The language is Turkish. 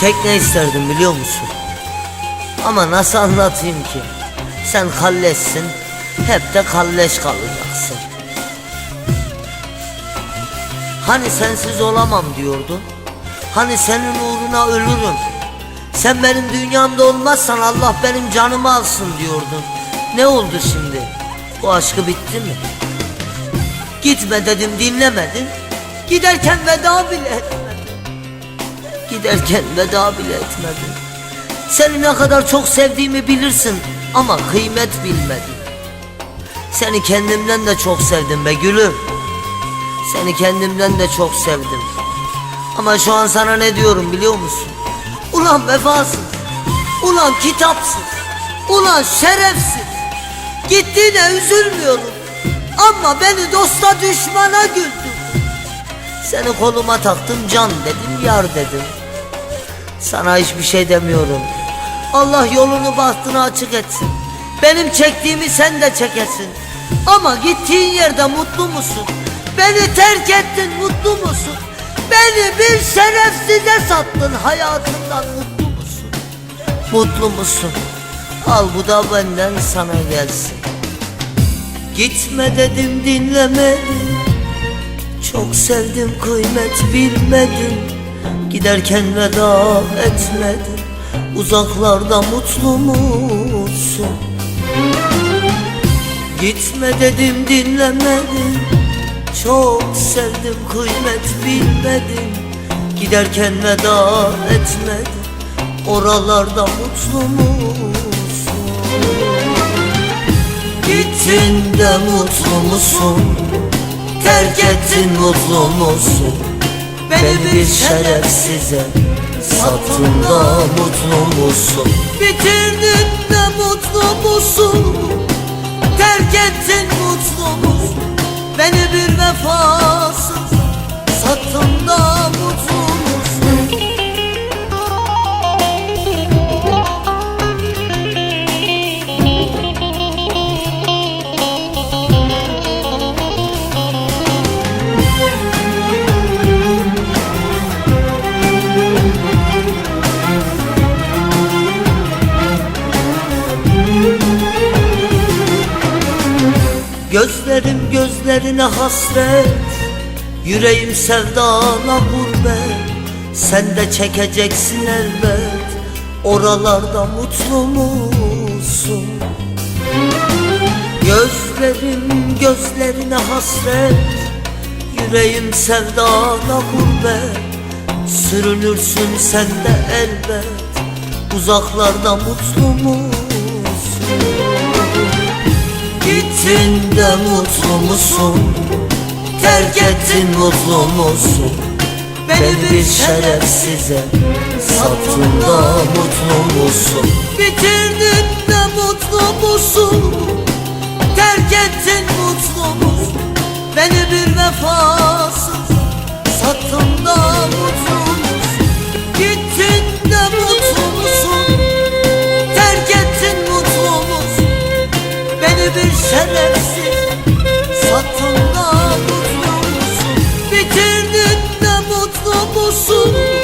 tekne isterdim biliyor musun? Ama nasıl anlatayım ki? Sen kalleşsin, hep de kalleş kalacaksın. Hani sensiz olamam diyordun? Hani senin uğruna ölürüm? Sen benim dünyamda olmazsan Allah benim canımı alsın diyordun. Ne oldu şimdi? Bu aşkı bitti mi? Gitme dedim dinlemedin. Giderken veda bile. Giderken veda bile etmedin. Seni ne kadar çok sevdiğimi bilirsin ama kıymet bilmedin. Seni kendimden de çok sevdim be gülüm. Seni kendimden de çok sevdim. Ama şu an sana ne diyorum biliyor musun? Ulan vefasız, ulan kitapsız, ulan şerefsiz. Gittiğine üzülmüyorum. Ama beni dosta düşmana güldürdün. Seni koluma taktım can dedim yar dedim. Sana hiçbir şey demiyorum. Allah yolunu bahtını açık etsin. Benim çektiğimi sen de çekesin. Ama gittiğin yerde mutlu musun? Beni terk ettin mutlu musun? Beni bir şerefsize sattın hayatından mutlu musun? Mutlu musun? Al bu da benden sana gelsin. Gitme dedim dinlemedin Çok sevdim kıymet bilmedin Giderken veda etmedin Uzaklarda mutlu musun? Gitme dedim dinlemedin Çok sevdim kıymet bilmedin Giderken veda etmedin Oralarda mutlu musun? Gittin de mutlu musun? Terk ettin mutlu musun? Beni bir şerefsize sattın da mutlu musun? Bitirdin de mutlu musun? Terk ettin mutlu musun? Beni bir vefasız sattın da Gözlerim gözlerine hasret Yüreğim sevdana gurbet Sen de çekeceksin elbet Oralarda mutlu musun? Gözlerim gözlerine hasret Yüreğim sevdana gurbet Sürünürsün sen de elbet Uzaklarda mutlu musun? Gittin de mutlu musun? Terk ettin mutlu musun? Beni bir şerefsize sattın da mutlu musun? Bitirdin de mutlu musun? Terk ettin mutlu musun? Beni bir vefasız Nedir şerefsiz satında mutlu musun? Bitirdin de mutlu musun?